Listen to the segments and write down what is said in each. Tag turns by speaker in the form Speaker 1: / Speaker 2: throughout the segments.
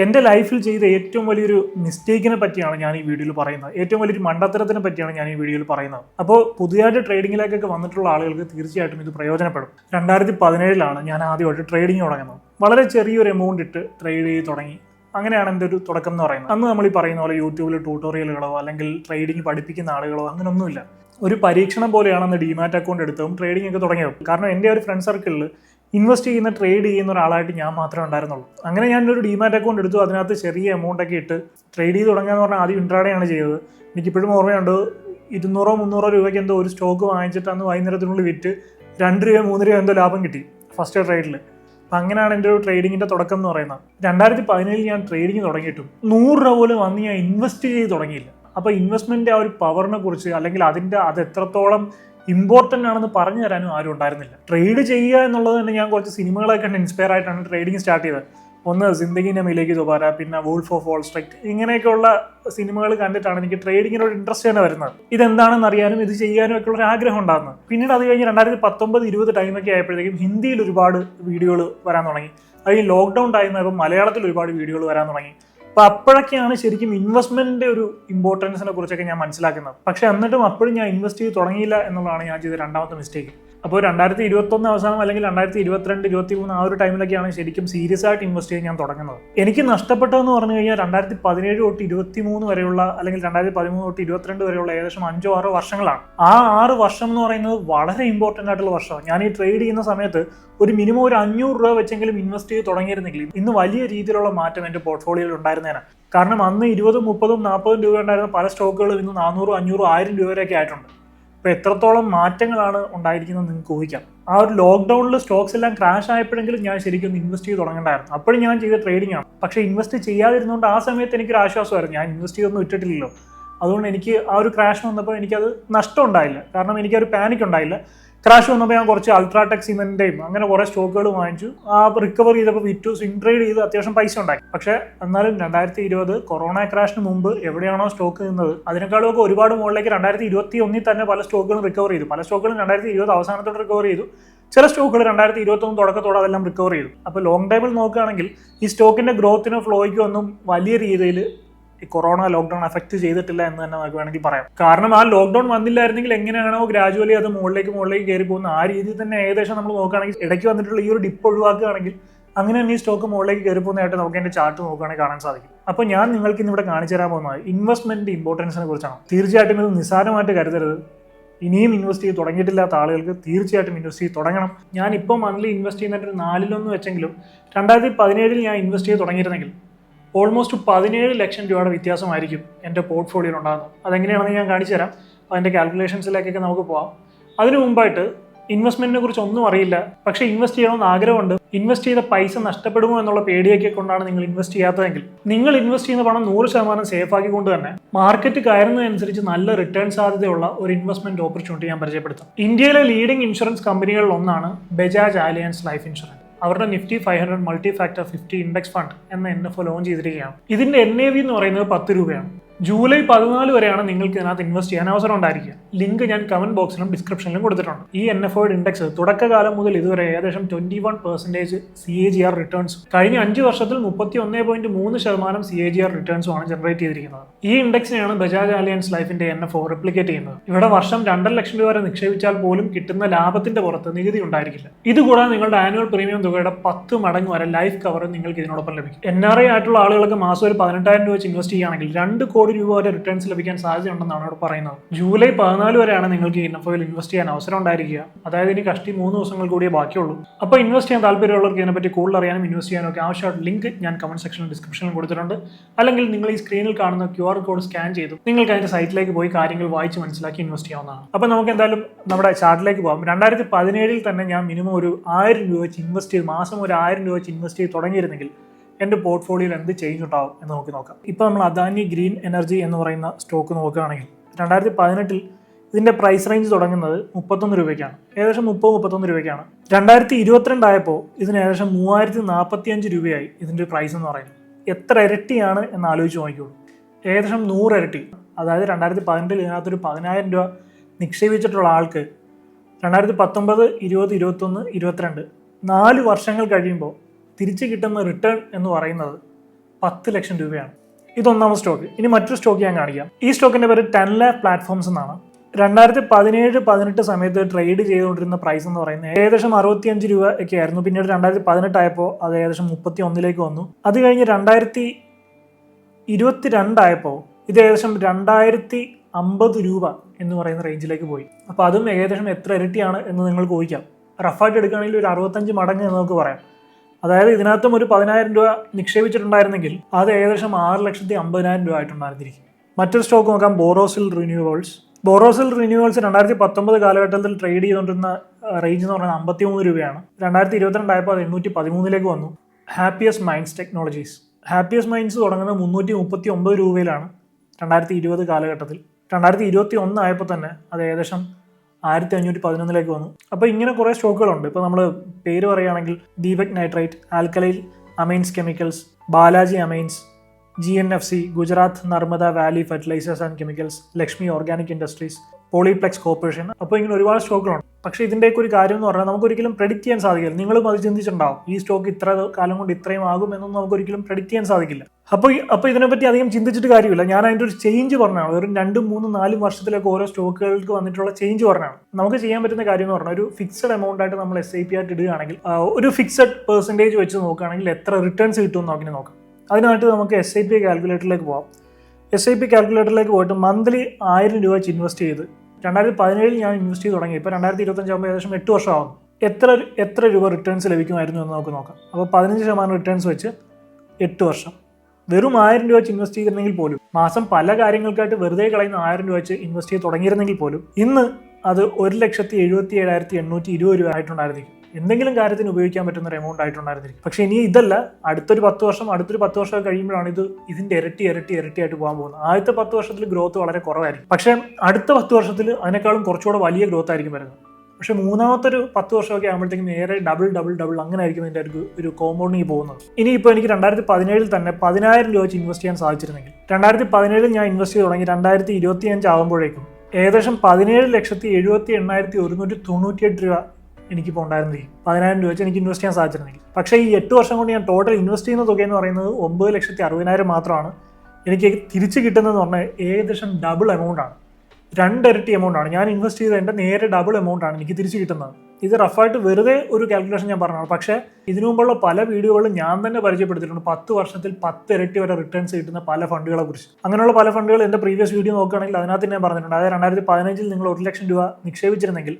Speaker 1: എന്റെ ലൈഫിൽ ചെയ്ത ഏറ്റവും വലിയൊരു മിസ്റ്റേക്കിനെ പറ്റിയാണ് ഞാൻ ഈ വീഡിയോയിൽ പറയുന്നത്. ഏറ്റവും വലിയൊരു മണ്ടത്തരത്തിനെ പറ്റിയാണ് ഞാൻ ഈ വീഡിയോയിൽ പറയുന്നത്. അപ്പോൾ പുതിയതായിട്ട് ട്രേഡിങ്ങിലേക്കൊക്കെ വന്നിട്ടുള്ള ആളുകൾക്ക് തീർച്ചയായിട്ടും ഇത് പ്രയോജനപ്പെടും. രണ്ടായിരത്തി പതിനേഴിലാണ് ഞാൻ ആദ്യമായിട്ട് ട്രേഡിംഗ് തുടങ്ങുന്നത്. വളരെ ചെറിയൊരു എമൗണ്ട് ഇട്ട് ട്രേഡ് ചെയ്ത് തുടങ്ങി. അങ്ങനെയാണ് എന്റെ ഒരു തുടക്കം എന്ന് പറയുന്നത്. അന്ന് നമ്മൾ ഈ പറയുന്ന പോലെ യൂട്യൂബിൽ ട്യൂട്ടോറിയലുകളോ അല്ലെങ്കിൽ ട്രേഡിംഗ് പഠിപ്പിക്കുന്ന ആളുകളോ അങ്ങനെയൊന്നുമില്ല ഒരു പരീക്ഷണം പോലെയാണ് അന്ന് ഡിമാറ്റ് അക്കൗണ്ട് എടുത്തതും ട്രേഡിംഗ് ഒക്കെ തുടങ്ങിയത്. കാരണം എന്റെ ഒരു ഫ്രണ്ട് സർക്കിളിൽ ഇൻവെസ്റ്റ് ചെയ്യുന്ന ട്രേഡ് ചെയ്യുന്ന ഒരാളായിട്ട് ഞാൻ മാത്രമേ ഉണ്ടായിരുന്നുള്ളൂ. അങ്ങനെ ഞാൻ ഒരു ഡിമാറ്റ് അക്കൗണ്ട് എടുത്തു അതിനകത്ത് ചെറിയ എമൗണ്ട് ഒക്കെ ഇട്ട് ട്രേഡ് ചെയ്ത് തുടങ്ങുക എന്ന് പറഞ്ഞാൽ ആദ്യം ഇൻട്രാഡേയാണ് ചെയ്തത്. എനിക്കിപ്പോഴും ഓർമ്മയുണ്ട് ഇരുന്നൂറോ മുന്നൂറോ രൂപയ്ക്ക് എന്തോ ഒരു സ്റ്റോക്ക് വാങ്ങിച്ചിട്ട് അന്ന് വൈകുന്നേരത്തിനുള്ളിൽ വിറ്റ് രണ്ട് രൂപ മൂന്ന് രൂപ എന്തോ ലാഭം കിട്ടി ഫസ്റ്റ് ട്രേഡിൽ അപ്പം അങ്ങനെയാണ് എന്റെ ഒരു ട്രേഡിങ്ങിന്റെ തുടക്കം എന്ന് പറയുന്നത്. രണ്ടായിരത്തി പതിനേഴിൽ ഞാൻ ട്രേഡിങ് തുടങ്ങിയിട്ടും നൂറ് രൂപ പോലും വന്ന് ഞാൻ ഇൻവെസ്റ്റ് ചെയ്ത് തുടങ്ങിയില്ല. അപ്പോൾ ഇൻവെസ്റ്റ്മെന്റ് ആ ഒരു പവറിനെ കുറിച്ച് അല്ലെങ്കിൽ അതിന്റെ അത് എത്രത്തോളം ഇമ്പോർട്ടന്റ് ആണെന്ന് പറഞ്ഞു തരാനും ആരും ഉണ്ടായിരുന്നില്ല. ട്രേഡ് ചെയ്യുക എന്നുള്ളത് തന്നെ ഞാൻ കുറച്ച് സിനിമകളൊക്കെ കണ്ട് ഇൻസ്പയർ ആയിട്ടാണ് ട്രേഡിങ് സ്റ്റാർട്ട് ചെയ്തത്. ഒന്ന് സിന്ദഗിന്റെ മിലേക്ക് ദുബാര പിന്നെ വൂൾഫ് ഓഫ് വോൾ സ്ട്രൈറ്റ് ഇങ്ങനെയൊക്കെയുള്ള സിനിമകൾ കണ്ടിട്ടാണ് എനിക്ക് ട്രേഡിങ്ങിനോട് ഇൻട്രസ്റ്റ് തന്നെ വരുന്നത്. ഇതെന്താണെന്ന് അറിയാനും ഇത് ചെയ്യാനും ഒക്കെ ഉള്ളൊരു ആഗ്രഹം ഉണ്ടാകുന്നത്. പിന്നീട് അത് കഴിഞ്ഞ് രണ്ടായിരത്തി പത്തൊമ്പത് ഇരുപത് ടൈമൊക്കെ ആയപ്പോഴത്തേക്കും ഹിന്ദിയിൽ ഒരുപാട് വീഡിയോകൾ വരാൻ തുടങ്ങി. അത് ഈ ലോക്ക്ഡൗൺ ടൈം ആയപ്പോൾ മലയാളത്തിൽ ഒരുപാട് വീഡിയോകൾ വരാൻ തുടങ്ങി. അപ്പോൾ അപ്പോഴൊക്കെയാണ് ശരിക്കും ഇൻവെസ്റ്റ്മെന്റിന്റെ ഒരു ഇമ്പോർട്ടൻസിനെ കുറിച്ചൊക്കെ ഞാൻ മനസ്സിലാക്കുന്നത്. പക്ഷെ എന്നിട്ടും അപ്പോഴും ഞാൻ ഇൻവെസ്റ്റ് ചെയ്ത് തുടങ്ങിയില്ല എന്നുള്ളതാണ് ഞാൻ ചെയ്ത രണ്ടാമത്തെ മിസ്റ്റേക്ക് അപ്പോൾ രണ്ടായിരത്തി ഇരുപത്തൊന്ന് അവസാനം അല്ലെങ്കിൽ രണ്ടായിരത്തി ഇരുപത്തിരണ്ട് ഇരുപത്തി മൂന്ന് ആ ഒരു ടൈമിലൊക്കെയാണ് ശരിക്കും സീരിയസ് ആയിട്ട് ഇൻവെസ്റ്റ് ചെയ്യാൻ ഞാൻ തുടങ്ങുന്നത്. എനിക്ക് നഷ്ടപ്പെട്ടതെന്ന് പറഞ്ഞു കഴിഞ്ഞാൽ രണ്ടായിരത്തി പതിനേഴ് തൊട്ട് ഇരുപത്തി മൂന്ന് വരെയുള്ള അല്ലെങ്കിൽ രണ്ടായിരത്തി പതിമൂന്ന് തൊട്ട് ഇരുപത്തിരണ്ട് വരെയുള്ള ഏകദേശം അഞ്ചോ ആറോ വർഷങ്ങളാണ്. ആ ആറ് വർഷം എന്ന് പറയുന്നത് വളരെ ഇമ്പോർട്ടന്റ് ആയിട്ടുള്ള വർഷമാണ്. ഞാൻ ഈ ട്രേഡ് ചെയ്യുന്ന സമയത്ത് ഒരു മിനിമം ഒരു അഞ്ഞൂറ് രൂപ വെച്ചെങ്കിലും ഇൻവെസ്റ്റ് ചെയ്ത് തുടങ്ങിയിരുന്നെങ്കിൽ ഇന്ന് വലിയ രീതിയിലുള്ള മാറ്റം എന്റെ പോർട്ട്ഫോളിയോയിൽ ഉണ്ടായിരുന്നേനെ. കാരണം അന്ന് ഇരുപതും മുപ്പതും നാൽപ്പതും രൂപ ഉണ്ടായിരുന്ന പല സ്റ്റോക്കുകളും ഇന്ന് നാനൂറും അഞ്ഞൂറും ആയിരം രൂപ വരെയൊക്കെ ആയിട്ടുണ്ട്. അപ്പോൾ എത്രത്തോളം മാറ്റങ്ങളാണ് ഉണ്ടായിരിക്കുന്നത് നിങ്ങൾക്ക് ഊഹിക്കാം. ആ ഒരു ലോക്ക്ഡൗണിൽ സ്റ്റോക്സ് എല്ലാം ക്രാഷ് ആയപ്പോഴെങ്കിലും ഞാൻ ശരിക്കും ഒന്ന് ഇൻവെസ്റ്റ് ചെയ്ത് തുടങ്ങണ്ടായിരുന്നു. അപ്പോഴും ഞാൻ ചെയ്ത ട്രേഡിംഗ് ആണ്. പക്ഷേ ഇൻവെസ്റ്റ് ചെയ്യാതിരുന്നുകൊണ്ട് ആ സമയത്ത് എനിക്കൊരു ആശ്വാസമായിരുന്നു. ഞാൻ ഇൻവെസ്റ്റ് ചെയ്തൊന്നും ഇട്ടിട്ടില്ലല്ലോ. അതുകൊണ്ട് എനിക്ക് ആ ഒരു ക്രാഷ് വന്നപ്പോൾ എനിക്കത് നഷ്ടം ഉണ്ടായില്ല. കാരണം എനിക്കൊരു പാനിക് ഉണ്ടായില്ല. ക്രാഷ് വന്നപ്പോൾ ഞാൻ കുറച്ച് അൾട്രാടെക് സിമെന്റിന്റെയും അങ്ങനെ കുറേ സ്റ്റോക്കുകൾ വാങ്ങിച്ചു. ആ റിക്കവർ ചെയ്തപ്പോൾ വിറ്റു. സ്വിംഗ് ട്രേഡ് ചെയ്ത് അത്യാവശ്യം പൈസ ഉണ്ടാക്കി. പക്ഷേ എന്നാലും രണ്ടായിരത്തി ഇരുപത് കൊറോണ ക്രാഷിന് മുമ്പ് എവിടെയാണോ സ്റ്റോക്ക് നിന്നത് അതിനേക്കാളും ഒക്കെ ഒരുപാട് മുകളിലേക്ക് രണ്ടായിരത്തി ഇരുപത്തി ഒന്നിൽ തന്നെ പല സ്റ്റോക്കുകളും റിക്കവർ ചെയ്തു. പല സ്റ്റോക്കുകളും രണ്ടായിരത്തി ഇരുപത് അവസാനത്തോടെ റിക്കവർ ചെയ്തു. ചില സ്റ്റോക്കുകൾ രണ്ടായിരത്തി ഇരുപത്തൊന്ന് തുടക്കത്തോടെ അതെല്ലാം റിക്കവർ ചെയ്തു. അപ്പോൾ ലോങ് ടൈമിൽ നോക്കുകയാണെങ്കിൽ ഈ സ്റ്റോക്കിന്റെ ഗ്രോത്തിനോ ഫ്ലോയ്ക്കോ ഒന്നും വലിയ രീതിയിൽ ഈ കൊറോണ ലോക്ക്ഡൌൺ എഫക്ട് ചെയ്തിട്ടില്ല എന്ന് തന്നെ നമുക്ക് വേണമെങ്കിൽ പറയാം. കാരണം ആ ലോക്ക്ഡൌൺ വന്നില്ലായിരുന്നെങ്കിൽ എങ്ങനെയാണോ ഗ്രാജുവലി അത് മുകളിലേക്ക് മുകളിലേക്ക് കയറി പോകുന്നത്. ആ രീതിയിൽ തന്നെ ഏകദേശം നമ്മൾ നോക്കുകയാണെങ്കിൽ ഇടയ്ക്ക് വന്നിട്ടുള്ള ഈ ഒരു ഡിപ്പ് ഒഴിവാക്കുകയാണെങ്കിൽ അങ്ങനെ തന്നെ ഈ സ്റ്റോക്ക് മുകളിലേക്ക് കയറി പോകുന്നതായിട്ട് നമുക്ക് അതിന്റെ ചാർട്ട് നോക്കുകയാണെങ്കിൽ കാണാൻ സാധിക്കും. അപ്പോൾ ഞാൻ നിങ്ങൾക്ക് ഇന്നിവിടെ കാണിച്ചു തരാൻ പോകുന്നത് ഇൻവെസ്റ്റ്മെന്റ് ഇമ്പോർട്ടൻസിനെ കുറിച്ചാണ്. തീർച്ചയായിട്ടും ഇത് നിസ്സാരമായിട്ട് കരുതരുത്. ഇനിയും ഇൻവെസ്റ്റ് ചെയ്ത് തുടങ്ങിയിട്ടില്ലാത്ത ആളുകൾക്ക് തീർച്ചയായിട്ടും ഇൻവെസ്റ്റ് ചെയ്ത് തുടങ്ങണം. ഞാൻ ഇപ്പോൾ മന്ത്ലി ഇൻവെസ്റ്റ് ചെയ്യുന്നതിന്റെ ഒരു നാലിലൊന്ന് വെച്ചെങ്കിലും രണ്ടായിരത്തി പതിനേഴിൽ ഞാൻ ഇൻവെസ്റ്റ് ചെയ്ത് തുടങ്ങിയിരുന്നെങ്കിൽ ഓൾമോസ്റ്റ് പതിനേഴ് ലക്ഷം രൂപയുടെ വ്യത്യാസമായിരിക്കും എന്റെ പോർട്ട്ഫോളിയോയിൽ ഉണ്ടാകുന്നത്. അതെങ്ങനെയാണെന്ന് ഞാൻ കാണിച്ചു തരാം. അതിന്റെ കാൽക്കുലേഷൻസിലേക്കൊക്കെ നമുക്ക് പോകാം അതിനു മുമ്പായിട്ട് ഇൻവെസ്റ്റ്മെന്റിനെ കുറിച്ച് ഒന്നും അറിയില്ല. പക്ഷേ ഇൻവെസ്റ്റ് ചെയ്യണമെന്ന് ആഗ്രഹമുണ്ട്. ഇൻവെസ്റ്റ് ചെയ്ത പൈസ നഷ്ടപ്പെടുമോ എന്നുള്ള പേടിയൊക്കെ കൊണ്ടാണ് നിങ്ങൾ ഇൻവെസ്റ്റ് ചെയ്യാത്തതെങ്കിൽ. നിങ്ങൾ ഇൻവെസ്റ്റ് ചെയ്യുന്ന പണം നൂറ് ശതമാനം സേഫ് ആക്കിക്കൊണ്ട് തന്നെ മാർക്കറ്റ് കയറുന്നതനുസരിച്ച് നല്ല റിട്ടേൺ സാധ്യതയുള്ള ഒരു ഇൻവെസ്റ്റ്മെന്റ് ഓപ്പർച്യൂണിറ്റി ഞാൻ പരിചയപ്പെടുത്താം. ഇന്ത്യയിലെ ലീഡിംഗ് ഇൻഷുറൻസ് കമ്പനികളിൽ ഒന്നാണ് ബജാജ് ആലിയൻസ് ലൈഫ് ഇൻഷുറൻസ് അവരുടെ Nifty five hundred multi factor fifty index fund എന്ന എൻ എഫ് ഒ ലോഞ്ച് ചെയ്തിരിക്കുകയാണ്. ഇതിന്റെ എൻ എ വി എന്ന് പറയുന്നത് പത്ത് രൂപയാണ്. ജൂലൈ പതിനാല് വരെയാണ് നിങ്ങൾക്ക് ഇതിനകത്ത് ഇൻവെസ്റ്റ് ചെയ്യാൻ അവസരം ഉണ്ടായിരിക്കുക. ലിങ്ക് ഞാൻ കമന്റ് ബോക്സിലും ഡിസ്ക്രിപ്ഷനിലും കൊടുത്തിട്ടുണ്ട്. ഈ എൻ എഫ് ഒയുടെ ഇൻഡെക്സ് തുടക്കകാലം മുതൽ ഇതുവരെ ഏകദേശം twenty one percentage C A G R returns കഴിഞ്ഞ അഞ്ച് വർഷത്തിൽ മുപ്പത്തി ഒന്ന് പോയിന്റ് മൂന്ന് ശതമാനം സി എ ജി ആർ റിട്ടേൺസും ആണ് ജനറേറ്റ് ചെയ്തിരിക്കുന്നത്. ഈ ഇൻഡെക്സിനെയാണ് ബജാജ് അലയൻസ് ലൈഫിന്റെ എൻ എഫ് ഒ റിപ്ലിക്കേറ്റ് ചെയ്യുന്നത്. ഇവിടെ വർഷം രണ്ടര ലക്ഷം രൂപ വരെ നിക്ഷേപിച്ചാൽ പോലും കിട്ടുന്ന ലാഭത്തിന്റെ പുറത്ത് നികുതി ഉണ്ടായിരിക്കില്ല. ഇതുകൂടാതെ നിങ്ങളുടെ ആനുവൽ പ്രീമിയം തുകയുടെ പത്ത് മടങ്ങ് വരെ ലൈഫ് കവർ നിങ്ങൾക്ക് ഇതിനോടൊപ്പം ലഭിക്കും. എൻ ആർ ഐ ആയിട്ടുള്ള ആളുകൾക്ക് മാസം ഒരു പതിനെട്ടായിരം രൂപ വെച്ച് ഇൻവെസ്റ്റ് ചെയ്യുകയാണെങ്കിൽ രണ്ട് രൂപ വരെ റിട്ടേൺസ് ലഭിക്കാൻ സാധ്യതയുണ്ടെന്നാണ് ഇവിടെ പറയുന്നത്. ജൂലൈ പതിനാല് വരെയാണ് നിങ്ങൾക്ക് ഈ എൻഎഫ്ഒയിൽ ഇൻവെസ്റ്റ് ചെയ്യാൻ അവസരം ഉണ്ടായിരിക്കുക. അതായത് ഇനി കഷ്ടി മൂന്ന് ദിവസങ്ങൾ കൂടിയേ ബാക്കിയുള്ളൂ. അപ്പോൾ ഇൻവെസ്റ്റ് ചെയ്യാൻ താല്പര്യമുള്ളവർക്ക് ഇതിനെപ്പറ്റി കൂടുതൽ അറിയാനും ഇൻവെസ്റ്റ് ചെയ്യാനും ഒക്കെ ആവശ്യമായിട്ട് ലിങ്ക് ഞാൻ കമന്റ് സെക്ഷനിൽ ഡിസ്ക്രിപ്ഷനിൽ കൊടുത്തിട്ടുണ്ട്. അല്ലെങ്കിൽ നിങ്ങൾ ഈ സ്ക്രീനിൽ കാണുന്ന ക്യു ആർ കോഡ് സ്കാൻ ചെയ്തു നിങ്ങൾക്ക് അതിന്റെ സൈറ്റിലേക്ക് പോയി കാര്യങ്ങൾ വായിച്ച് മനസ്സിലാക്കി ഇൻവെസ്റ്റ് ചെയ്യാവുന്നതാണ്. അപ്പോൾ നമുക്ക് എന്തായാലും നമ്മുടെ ചാർട്ടിലേക്ക് പോകാം. രണ്ടായിരത്തി പതിനേഴിൽ തന്നെ ഞാൻ മിനിമം ഒരു ആയിരം രൂപ വെച്ച് ഇൻവെസ്റ്റ് ചെയ്ത് മാസം ഒരു ആയിരം രൂപ വെച്ച് ഇൻവെസ്റ്റ് ചെയ്ത് തുടങ്ങിയിരുന്നെങ്കിൽ എന്റെ പോർട്ട്ഫോളിയോയിൽ എന്ത് ചേഞ്ച് ഉണ്ടാവും എന്ന് നമുക്ക് നോക്കാം. ഇപ്പോൾ നമ്മൾ അദാനി ഗ്രീൻ എനർജി എന്ന് പറയുന്ന സ്റ്റോക്ക് നോക്കുകയാണെങ്കിൽ രണ്ടായിരത്തി പതിനെട്ടിൽ ഇതിന്റെ പ്രൈസ് റേഞ്ച് തുടങ്ങുന്നത് മുപ്പത്തൊന്ന് രൂപയ്ക്കാണ്. ഏകദേശം മുപ്പത് മുപ്പത്തൊന്ന് രൂപയ്ക്കാണ്. രണ്ടായിരത്തി ഇരുപത്തിരണ്ടായപ്പോൾ ഇതിന് ഏകദേശം മൂവായിരത്തി നാൽപ്പത്തി അഞ്ച് രൂപയായി ഇതിന്റെ പ്രൈസ് എന്ന് പറയുന്നത്. എത്ര ഇരട്ടിയാണ് എന്ന് ആലോചിച്ച് നോക്കിക്കോളൂ. ഏകദേശം നൂറ് ഇരട്ടി. അതായത് രണ്ടായിരത്തി പതിനെട്ടിൽ ഇതിനകത്തൊരു പതിനായിരം രൂപ നിക്ഷേപിച്ചിട്ടുള്ള ആൾക്ക് രണ്ടായിരത്തി പത്തൊമ്പത് ഇരുപത് ഇരുപത്തൊന്ന് ഇരുപത്തിരണ്ട് നാല് വർഷങ്ങൾ കഴിയുമ്പോൾ തിരിച്ചു കിട്ടുന്ന റിട്ടേൺ എന്ന് പറയുന്നത് പത്ത് ലക്ഷം രൂപയാണ്. ഇതൊന്നാമത് സ്റ്റോക്ക് ഇനി മറ്റൊരു സ്റ്റോക്ക് ഞാൻ കാണിക്കാം. ഈ സ്റ്റോക്കിന്റെ പേര് ടെൻ ലാക്ക് പ്ലാറ്റ്ഫോംസ് എന്നാണ്. രണ്ടായിരത്തി പതിനേഴ് പതിനെട്ട് സമയത്ത് ട്രേഡ് ചെയ്തുകൊണ്ടിരുന്ന പ്രൈസ് എന്ന് പറയുന്നത് ഏകദേശം അറുപത്തിയഞ്ച് രൂപ ഒക്കെ ആയിരുന്നു. പിന്നീട് രണ്ടായിരത്തി പതിനെട്ടായപ്പോൾ അത് ഏകദേശം മുപ്പത്തി ഒന്നിലേക്ക് വന്നു. അത് കഴിഞ്ഞ് രണ്ടായിരത്തി ഇരുപത്തി രണ്ടായപ്പോൾ ഇത് ഏകദേശം രണ്ടായിരത്തി അമ്പത് രൂപ എന്ന് പറയുന്ന റേഞ്ചിലേക്ക് പോയി. അപ്പോൾ അതും ഏകദേശം എത്ര ഇരട്ടിയാണ് എന്ന് നിങ്ങൾക്ക് ഊഹിക്കാം റഫായിട്ട് എടുക്കുകയാണെങ്കിൽ ഒരു അറുപത്തഞ്ച് മടങ്ങ് എന്ന് നമുക്ക് പറയാം. അതായത് ഇതിനകത്തും ഒരു പതിനായിരം രൂപ നിക്ഷേപിച്ചിട്ടുണ്ടായിരുന്നെങ്കിൽ അത് ഏകദേശം ആറ് ലക്ഷത്തി അമ്പതിനായിരം രൂപ ആയിട്ടുണ്ടായിരുന്നിരിക്കും. മറ്റൊരു സ്റ്റോക്ക് നോക്കാം ബോറോസിൽ റിന്യൂവൽസ് ബോറോസിൽ റിന്യൂവൽസ് രണ്ടായിരത്തി പത്തൊമ്പത് കാലഘട്ടത്തിൽ ട്രേഡ് ചെയ്തുകൊണ്ടിരുന്ന റേഞ്ച് എന്ന് പറയുന്നത് അമ്പത്തി മൂന്ന് രൂപയാണ്. രണ്ടായിരത്തി ഇരുപത്തിരണ്ടായപ്പോൾ അത് എണ്ണൂറ്റി പതിമൂന്നിലേക്ക് വന്നു. Happiest minds technologies happiest minds തുടങ്ങുന്നത് മുന്നൂറ്റി മുപ്പത്തി ഒമ്പത് രൂപയിലാണ് രണ്ടായിരത്തി ഇരുപത് കാലഘട്ടത്തിൽ. രണ്ടായിരത്തി ഇരുപത്തി ഒന്ന് ആയപ്പോൾ തന്നെ അത് ഏകദേശം ആയിരത്തി അഞ്ഞൂറ്റി പതിനൊന്നിലേക്ക് വന്നു. അപ്പോൾ ഇങ്ങനെ കുറേ സ്റ്റോക്കുകളുണ്ട്. ഇപ്പോൾ നമ്മൾ പേര് പറയുകയാണെങ്കിൽ Deepak nitrite alkyl amines chemicals Balaji amines G N F C Gujarat Narmada valley fertilizers and chemicals Lakshmi organic industries Polyplex corporation അപ്പോൾ ഇങ്ങനെ ഒരുപാട് സ്റ്റോക്കുകളുണ്ട്. പക്ഷേ ഇതിന്റെയൊക്കെ ഒരു കാര്യം എന്ന് പറഞ്ഞാൽ നമുക്ക് ഒരിക്കലും പ്രെഡിക്റ്റ് ചെയ്യാൻ സാധിക്കില്ല. നിങ്ങളും അത് ചിന്തിച്ചിട്ടുണ്ടാവും. ഈ സ്റ്റോക്ക് ഇത്ര കാലം കൊണ്ട് ഇത്രയും ആകും എന്നൊന്നും നമുക്ക് ഒരിക്കലും പ്രെഡിക്റ്റ് ചെയ്യാൻ സാധിക്കില്ല. അപ്പോൾ അപ്പോൾ ഇതിനെപ്പറ്റി അധികം ചിന്തിച്ചിട്ട് കാര്യമില്ല. ഞാൻ അതിന്റെ ഒരു ചേഞ്ച് പറഞ്ഞാണ് ഒരു രണ്ടും മൂന്നും നാലും വർഷത്തിലേക്ക് ഓരോ സ്റ്റോക്കുകൾക്ക് വന്നിട്ടുള്ള ചേഞ്ച് പറഞ്ഞാണ് നമുക്ക് ചെയ്യാൻ പറ്റുന്ന കാര്യം എന്ന് പറഞ്ഞാൽ ഒരു ഫിക്സഡ് എമൗണ്ട് ആയിട്ട് നമ്മൾ എസ് ഐ പി ആയിട്ട് ഇടുകയാണെങ്കിൽ ഒരു ഫിക്സഡ് പെർസെന്റേജ് വെച്ച് നോക്കുകയാണെങ്കിൽ എത്ര റിട്ടേൺസ് കിട്ടുമെന്ന് നോക്കി നോക്കാം. അതിനായിട്ട് നമുക്ക് എസ് ഐ പി കാൽക്കുലേറ്ററിലേക്ക് പോകാം എസ് ഐ പി കാൽക്കുലേറ്ററിലേക്ക് പോയിട്ട് മന്ത്ലി ആയിരം രൂപ വെച്ച് ഇൻവെസ്റ്റ് ചെയ്ത് രണ്ടായിരത്തി പതിനേഴിൽ ഞാൻ ഇൻവെസ്റ്റ് ചെയ്ത് തുടങ്ങി. ഇപ്പോൾ രണ്ടായിരത്തി ഇരുപത്തഞ്ചാകുമ്പോൾ ഏകദേശം എട്ട് വർഷമാകും എത്ര എത്ര രൂപ റിട്ടേൺസ് ലഭിക്കുമായിരുന്നു എന്ന് നമുക്ക് നോക്കാം. അപ്പോൾ പതിനഞ്ച് ശതമാനം റിട്ടേൺസ് വെച്ച് എട്ട് വർഷം. വെറും ആയിരം രൂപ വെച്ച് ഇൻവെസ്റ്റ് ചെയ്തിരുന്നെങ്കിൽ പോലും മാസം പല കാര്യങ്ങൾക്കായിട്ട് വെറുതെ കളയുന്ന ആയിരം രൂപ വെച്ച് ഇൻവെസ്റ്റ് ചെയ്ത് തുടങ്ങിയിരുന്നെങ്കിൽ പോലും ഇന്ന് അത് ഒരു ലക്ഷത്തി എഴുപത്തി ഏഴായിരത്തി എണ്ണൂറ്റി ഇരുപത് രൂപ ആയിട്ടുണ്ടായിരുന്നിരിക്കും. എന്തെങ്കിലും കാര്യത്തിന് ഉപയോഗിക്കാൻ പറ്റുന്ന ഒരു എമൗണ്ട് ആയിട്ടുണ്ടായിരുന്നിരിക്കും. പക്ഷേ ഇനി ഇതല്ല. അടുത്തൊരു പത്ത് വർഷം അടുത്തൊരു പത്ത് വർഷം കഴിയുമ്പോഴാണ് ഇത് ഇതിന്റെ ഇരട്ടി ഇരട്ടി ഇരട്ടി ആയിട്ട് പോകാൻ പോകുന്നത്. ആദ്യത്തെ പത്ത് വർഷത്തിൽ ഗ്രോത്ത് വളരെ കുറവായിരിക്കും. പക്ഷേ അടുത്ത പത്ത് വർഷത്തിൽ അതിനേക്കാളും കുറച്ചുകൂടെ വലിയ ഗ്രോത്ത് ആയിരിക്കും വരുന്നത്. പക്ഷേ മൂന്നാമത്തെ ഒരു പത്ത് വർഷമൊക്കെ ആകുമ്പോഴത്തേക്കും നേരെ ഡബിൾ ഡബിൾ ഡബിൾ അങ്ങനെ ആയിരിക്കും ഇതിന്റെ ഒരു ഒരു കോമ്പൗണ്ടിങ് പോകുന്നത്. ഇനിയിപ്പോൾ എനിക്ക് രണ്ടായിരത്തി പതിനേഴിൽ തന്നെ പതിനായിരം രൂപ വെച്ച് ഇൻവെസ്റ്റ് ചെയ്യാൻ സാധിച്ചിരുന്നെങ്കിൽ രണ്ടായിരത്തി പതിനേഴിൽ ഞാൻ ഇൻവെസ്റ്റ് ചെയ്ത് തുടങ്ങി. രണ്ടായിരത്തി ഇരുപത്തി അഞ്ച് ആകുമ്പോഴേക്കും ഏകദേശം പതിനേഴ് ലക്ഷത്തി എഴുപത്തി എണ്ണായിരത്തി ഒരുന്നൂറ്റി തൊണ്ണൂറ്റിയെട്ട് രൂപ എനിക്കിപ്പോൾ ഉണ്ടായിരുന്നെങ്കിൽ പതിനായിരം രൂപ വെച്ച് എനിക്ക് ഇൻവെസ്റ്റ് ചെയ്യാൻ സാധിച്ചിരുന്നെങ്കിൽ. പക്ഷേ ഈ എട്ട് വർഷം കൊണ്ട് ഞാൻ ടോട്ടൽ ഇൻവെസ്റ്റ് ചെയ്യുന്ന തുക എന്ന് പറയുന്നത് ഒമ്പത് ലക്ഷത്തി അറുപതിനായിരം മാത്രമാണ്. എനിക്ക് തിരിച്ച് കിട്ടുന്നതെന്ന് പറഞ്ഞാൽ ഏകദേശം ഡബിൾ എമൗണ്ട് ആണ്. രണ്ടിരട്ടി എമൗണ്ട് ആണ്. ഞാൻ ഇൻവെസ്റ്റ് ചെയ്തതിന്റെ നേരെ ഡബിൾ എമൗണ്ട് ആണ് എനിക്ക് തിരിച്ച് കിട്ടുന്നത്. ഇത് റഫായിട്ട് വെറുതെ ഒരു കാൽക്കുലേഷൻ ഞാൻ പറഞ്ഞതാണ്. പക്ഷേ ഇതിനു മുമ്പുള്ള പല വീഡിയോകളും ഞാൻ തന്നെ പരിചയപ്പെടുത്തിയിട്ടുണ്ട്. പത്ത് വർഷത്തിൽ പത്ത് ഇരട്ടി വരെ റിട്ടേൺസ് കിട്ടുന്ന പല ഫണ്ടുകളെ കുറിച്ച്. അങ്ങനെയുള്ള പല ഫണ്ടുകൾ എന്റെ പ്രീവിയസ് വീഡിയോ നോക്കുകയാണെങ്കിൽ അതിനകത്ത് ഞാൻ പറഞ്ഞിട്ടുണ്ട്. അതായത് രണ്ടായിരത്തി പതിനഞ്ചിൽ നിങ്ങൾ ഒരു ലക്ഷം രൂപ നിക്ഷേപിച്ചിരുന്നെങ്കിൽ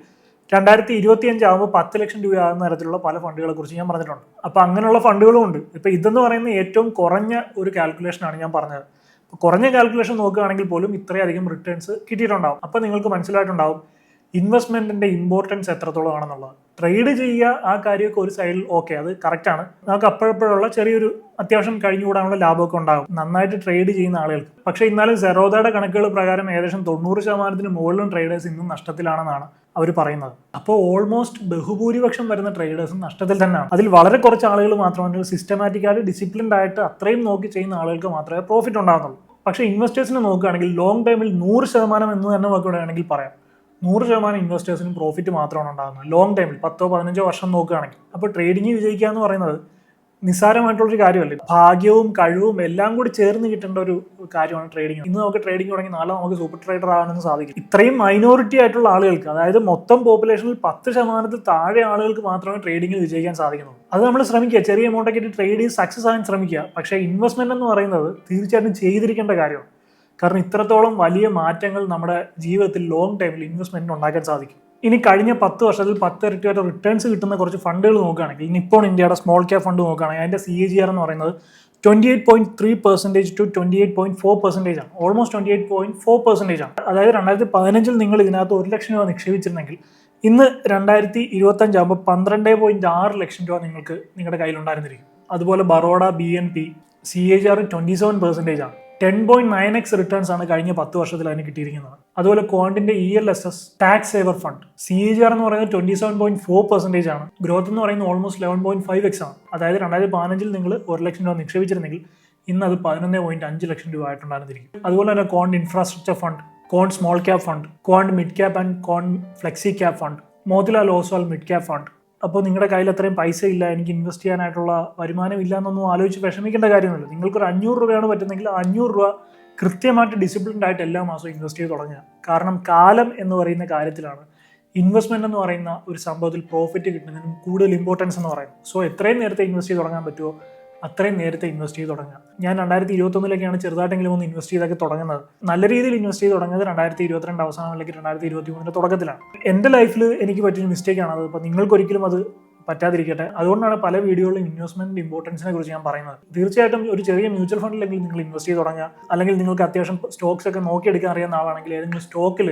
Speaker 1: രണ്ടായിരത്തി ഇരുപത്തി അഞ്ചാകുമ്പോൾ പത്ത് ലക്ഷം രൂപ ആകുന്ന തരത്തിലുള്ള പല ഫണ്ടുകളെ കുറിച്ച് ഞാൻ പറഞ്ഞിട്ടുണ്ട്. അപ്പോൾ അങ്ങനെയുള്ള ഫണ്ടുകളും ഉണ്ട്. ഇപ്പോൾ ഇതെന്ന് പറയുന്ന ഏറ്റവും കുറഞ്ഞ ഒരു കാൽക്കുലേഷനാണ് ഞാൻ പറഞ്ഞത്. കുറഞ്ഞ കാൽക്കുലേഷൻ നോക്കുകയാണെങ്കിൽ പോലും ഇത്രയധികം റിട്ടേൺസ് കിട്ടിയിട്ടുണ്ടാവും. അപ്പോൾ നിങ്ങൾക്ക് മനസ്സിലായിട്ടുണ്ടാവും ഇൻവെസ്റ്റ്മെന്റിന്റെ ഇമ്പോർട്ടൻസ് എത്രത്തോളമാണെന്നുള്ളത് ട്രേഡ് ചെയ്യുക ആ കാര്യമൊക്കെ ഒരു സൈഡിൽ ഓക്കെ അത് കറക്റ്റാണ് നമുക്ക് അപ്പോഴപ്പോഴുള്ള ചെറിയൊരു അത്യാവശ്യം കഴിഞ്ഞുകൂടാനുള്ള ലാഭമൊക്കെ ഉണ്ടാകും. നന്നായിട്ട് ട്രേഡ് ചെയ്യുന്ന ആളുകൾക്ക്. പക്ഷേ ഇന്നാലും സെറോദയുടെ കണക്കുകൾ പ്രകാരം ഏകദേശം തൊണ്ണൂറ് ശതമാനത്തിന് മുകളിലും ട്രേഡേഴ്സ് ഇന്നും നഷ്ടത്തിലാണെന്നാണ് അവർ പറയുന്നത്. അപ്പോൾ ഓൾമോസ്റ്റ് ബഹുഭൂരിപക്ഷം വരുന്ന ട്രേഡേഴ്സും നഷ്ടത്തിൽ തന്നെയാണ്. അതിൽ വളരെ കുറച്ച് ആളുകൾ മാത്രമാണ് സിസ്റ്റമാറ്റിക്കായിട്ട് ഡിസിപ്ലിൻഡ് ആയിട്ട് അത്രയും നോക്കി ചെയ്യുന്ന ആളുകൾക്ക് മാത്രമേ പ്രോഫിറ്റ് ഉണ്ടാകുന്നുള്ളൂ പക്ഷേ ഇൻവെസ്റ്റേഴ്സിനെ നോക്കുകയാണെങ്കിൽ ലോങ് ടൈമിൽ നൂറ് ശതമാനം എന്ന് തന്നെ നോക്കുകയാണെങ്കിൽ പറയാം. നൂറ് ശതമാനം ഇൻവെസ്റ്റേഴ്സിനും പ്രോഫിറ്റ് മാത്രമാണ് ഉണ്ടാകുന്നത്. ലോങ് ടൈമിൽ പത്തോ പതിനഞ്ചോ വർഷം നോക്കുകയാണെങ്കിൽ. അപ്പോൾ ട്രേഡിംഗ് വിജയിക്കുക എന്ന് പറയുന്നത് നിസ്സാരമായിട്ടുള്ളൊരു കാര്യമല്ല? ഭാഗ്യവും കഴിവും എല്ലാം കൂടി ചേർന്ന് കിട്ടേണ്ട ഒരു കാര്യമാണ് ട്രേഡിംഗ് ഇന്ന് നമുക്ക് ട്രേഡിംഗ് തുടങ്ങി നാളെ നമുക്ക് സൂപ്പർ ട്രേഡർ ആകാനൊന്നും സാധിക്കും ഇത്രയും മൈനോറിറ്റി ആയിട്ടുള്ള ആളുകൾക്ക് അതായത് മൊത്തം പോപ്പുലേഷനിൽ പത്ത് ശതമാനത്തിൽ താഴെ ആളുകൾക്ക് മാത്രമേ ട്രേഡിംഗിൽ വിജയിക്കാൻ സാധിക്കുന്നുള്ളൂ. അത് നമ്മൾ ശ്രമിക്കുക. ചെറിയ എമൗണ്ട് ഒക്കെ ട്രേഡിംഗ് ട്രേഡ് സക്സസ് ആകാൻ ശ്രമിക്കുക. പക്ഷേ ഇൻവെസ്റ്റ്മെന്റ് എന്ന് പറയുന്നത് തീർച്ചയായിട്ടും ചെയ്തിരിക്കേണ്ട കാര്യമാണ്. കാരണം ഇത്രത്തോളം വലിയ മാറ്റങ്ങൾ നമ്മുടെ ജീവിതത്തിൽ ലോങ് ടൈമിൽ ഇൻവെസ്റ്റ്മെന്റിന് ഉണ്ടാക്കാൻ സാധിക്കും. ഇനി കഴിഞ്ഞ പത്ത് വർഷത്തിൽ പത്ത് ഇരട്ടി വരെ റിട്ടേൺസ് കിട്ടുന്ന കുറച്ച് ഫണ്ടുകൾ നോക്കുകയാണെങ്കിൽ നിപ്പോൺ ഇന്ത്യയുടെ സ്മോൾ ക്യാപ് ഫണ്ട് നോക്കുകയാണെങ്കിൽ അതിന്റെ സി എ ജി ആർ എന്ന് പറയുന്നത് twenty eight point three percentage to twenty eight point four percentage ആണ്. Almost twenty eight point four percentage ആണ്. അതായത് രണ്ടായിരത്തി പതിനഞ്ചിൽ നിങ്ങൾ ഇതിനകത്ത് ഒരു ലക്ഷം രൂപ നിക്ഷേപിച്ചിരുന്നെങ്കിൽ ഇന്ന് രണ്ടായിരത്തി ഇരുപത്തഞ്ചാകുമ്പോൾ പന്ത്രണ്ട് പോയിന്റ് ആറ് ലക്ഷം രൂപ നിങ്ങൾക്ക് നിങ്ങളുടെ കയ്യിലുണ്ടായിരുന്നിരിക്കും. അതുപോലെ Baroda B N P C A G R twenty seven percentage ആണ്. Ten point nine X returns ആണ് കഴിഞ്ഞ പത്ത് വർഷത്തിൽ അതിന് കിട്ടിയിരിക്കുന്നത്. അതുപോലെ ക്വാണ്ടിന്റെ E L S S tax saver fund C A G R എന്ന് പറയുന്നത് twenty seven point four percentage ആണ്. ഗ്രോത്ത് എന്ന് പറയുന്നത് almost eleven point five X ആണ്. അതായത് രണ്ടായിരത്തി പതിനഞ്ചിൽ നിങ്ങൾ ഒരു ലക്ഷം രൂപ നിക്ഷേപിച്ചിരുന്നെങ്കിൽ ഇന്ന് അത് പതിനൊന്ന് പോയിന്റ് അഞ്ച് ലക്ഷം രൂപ ആയിട്ടുണ്ടായിരുന്നിരിക്കും. അതുപോലെ തന്നെ Quant infrastructure fund Quant small cap fund Quant mid cap and Quant flexi cap fund Motilal Oswal mid cap fund അപ്പോൾ നിങ്ങളുടെ കയ്യിൽ അത്രയും പൈസ ഇല്ല എനിക്ക് ഇൻവെസ്റ്റ് ചെയ്യാനായിട്ടുള്ള വരുമാനം ഇല്ല എന്നൊന്നും ആലോചിച്ച് വിഷമിക്കേണ്ട കാര്യമൊന്നുമില്ല. നിങ്ങൾക്കൊരു അഞ്ഞൂറ് രൂപയാണ് പറ്റുന്നെങ്കിൽ അഞ്ഞൂറ് രൂപ കൃത്യമായിട്ട് ഡിസിപ്ലിൻഡ് ആയിട്ട് എല്ലാ മാസവും ഇൻവെസ്റ്റ് ചെയ്ത് തുടങ്ങുക. കാരണം കാലം എന്ന് പറയുന്ന കാര്യത്തിലാണ് ഇൻവെസ്റ്റ്മെന്റ് എന്ന് പറയുന്ന ഒരു സംഭവത്തിൽ പ്രോഫിറ്റ് കിട്ടുന്നതിനും കൂടുതൽ ഇമ്പോർട്ടൻസ് എന്ന് പറയുന്നത്. സോ എത്രയും നേരത്തെ ഇൻവെസ്റ്റ് ചെയ്ത് തുടങ്ങാൻ പറ്റുമോ? അത്രയും നേരത്തെ ഇൻവെസ്റ്റ് ചെയ്ത് തുടങ്ങുക. ഞാൻ രണ്ടായിരത്തി ഇരുപത്തൊന്നിലൊക്കെയാണ് ചെറുതായിട്ടെങ്കിലും ഒന്ന് ഇൻവെസ്റ്റ് ചെയ്തൊക്കെ തുടങ്ങുന്നത്. നല്ല രീതിയിൽ ഇൻവെസ്റ്റ് ചെയ്ത് തുടങ്ങിയത് രണ്ടായിരത്തി ഇരുപത്തിരണ്ട് അവസാനം അല്ലെങ്കിൽ രണ്ടായിരത്തി ഇരുപത്തി മൂന്നിന്റെ തുടക്കത്തിലാണ്. എന്റെ ലൈഫിൽ എനിക്ക് പറ്റിയ മിസ്റ്റേക്കാണ് അത്. അപ്പോൾ നിങ്ങൾക്കൊരിക്കലും അത് പറ്റാതിരിക്കട്ടെ. അതുകൊണ്ടാണ് പല വീഡിയോകളിലും ഇൻവെസ്റ്റ്മെന്റ് ഇമ്പോർട്ടൻസിനെ കുറിച്ച് ഞാൻ പറയുന്നത്. തീർച്ചയായിട്ടും ഒരു ചെറിയ മ്യൂച്വൽ ഫണ്ടിലെങ്കിലും നിങ്ങൾ ഇൻവെസ്റ്റ് ചെയ്ത് തുടങ്ങുക. അല്ലെങ്കിൽ നിങ്ങൾക്ക് അത്യാവശ്യം സ്റ്റോക്സ് ഒക്കെ നോക്കിയെടുക്കാൻ അറിയാവുന്ന ആളാണെങ്കിൽ ഏതെങ്കിലും സ്റ്റോക്കിൽ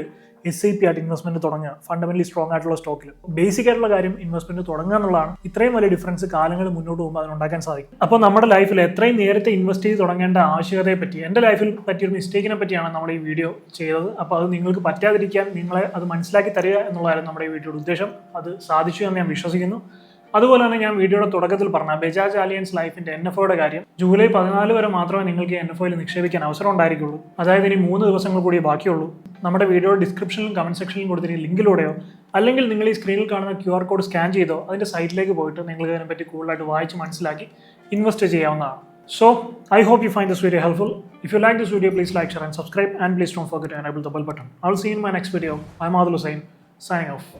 Speaker 1: എസ് ഐ പി ആയിട്ട് ഇൻവെസ്റ്റ്മെന്റ് തുടങ്ങുക. ഫണ്ടമെന്റലി സ്ട്രോങ് ആയിട്ടുള്ള സ്റ്റോക്കിൽ ബേസിക് ആയിട്ടുള്ള കാര്യം ഇൻവെസ്റ്റ്മെന്റ് തുടങ്ങുക എന്നുള്ളതാണ്. ഇത്രയും വലിയ ഡിഫറൻസ് കാലങ്ങൾ മുന്നോട്ട് പോകുമ്പോൾ അതിനുണ്ടാക്കാൻ സാധിക്കും. അപ്പോൾ നമ്മുടെ ലൈഫിൽ എത്രയും നേരത്തെ ഇൻവെസ്റ്റ് ചെയ്ത് തുടങ്ങേണ്ട ആവശ്യകതയെ പറ്റി എന്റെ ലൈഫിൽ പറ്റിയൊരു മിസ്റ്റേക്കിനെ പറ്റിയാണ് നമ്മൾ ഈ വീഡിയോ ചെയ്തത്. അപ്പോൾ അത് നിങ്ങൾക്ക് പറ്റാതിരിക്കാൻ നിങ്ങളെ അത് മനസ്സിലാക്കി തരിക എന്നുള്ളതായിരുന്നു നമ്മുടെ ഈ വീഡിയോയുടെ ഉദ്ദേശം. അത് സാധിച്ചു എന്ന് ഞാൻ വിശ്വസിക്കുന്നു. അതുപോലെ തന്നെ ഞാൻ വീഡിയോയുടെ തുടക്കത്തിൽ പറഞ്ഞ ബജാജ് അലിയൻസ് ലൈഫിന്റെ എൻ എഫ് ഒയുടെ കാര്യം ജൂലൈ പതിനാല് വരെ മാത്രമേ നിങ്ങൾക്ക് എൻ എഫ് ഒയിൽ നിക്ഷേപിക്കാൻ അവസരം ഉണ്ടായിരിക്കുള്ളൂ. അതായത് ഇനി മൂന്ന് ദിവസങ്ങൾ കൂടി ബാക്കിയുള്ളൂ. നമ്മുടെ വീഡിയോ ഡിസ്ക്രിപ്ഷനിലും കമന്റ് സെക്ഷനിലും കൊടുത്തിരിക്കുന്ന ലിങ്കിലൂടെയോ അല്ലെങ്കിൽ നിങ്ങൾ ഈ സ്ക്രീനിൽ കാണുന്ന ക്യു ആർ കോഡ് സ്കാൻ ചെയ്തോ അതിന്റെ സൈറ്റിലേക്ക് പോയിട്ട് നിങ്ങൾക്ക് അതിനെപ്പറ്റി കൂടുതലായിട്ട് വായിച്ച് മനസ്സിലാക്കി ഇൻവെസ്റ്റ് ചെയ്യാവുന്നതാണ്. So I hope you find this video helpful if you like this video please like share and subscribe and please don't forget enable the bell button I will see in my next video Madul sign signing of